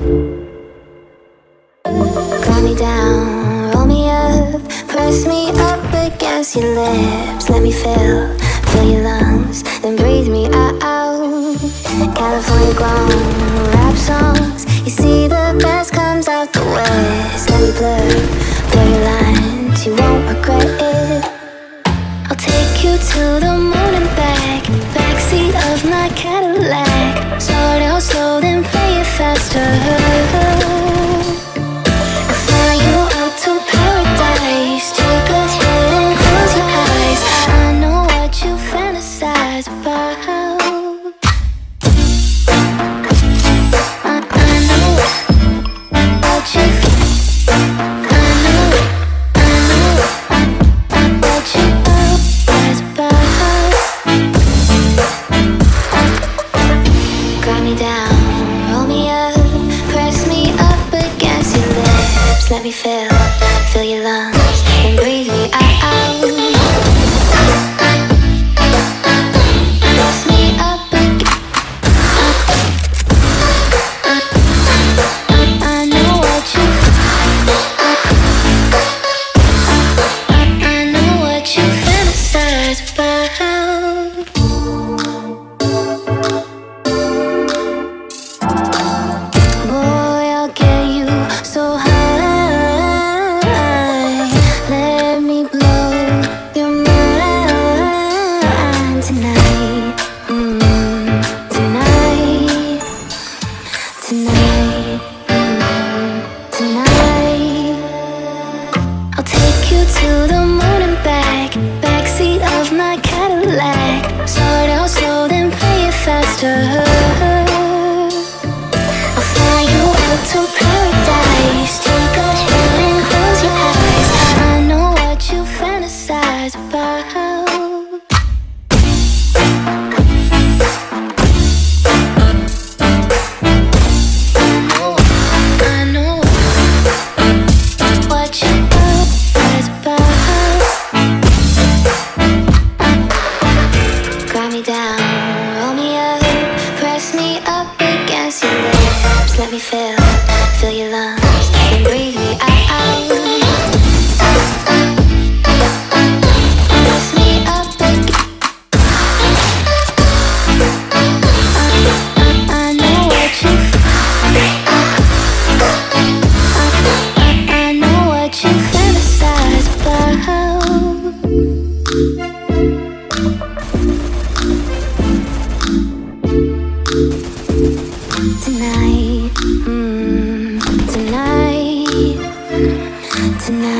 Got me down, roll me up, press me up against your lips. Let me fill, fill your lungs, then breathe me out. California grown rap songs. You see the best comes out the. Let me blur, blur your lines. You won't regret it. I'll take you to the moon. Let me feel, feel your lungs tonight. feel, feel your love. tonight.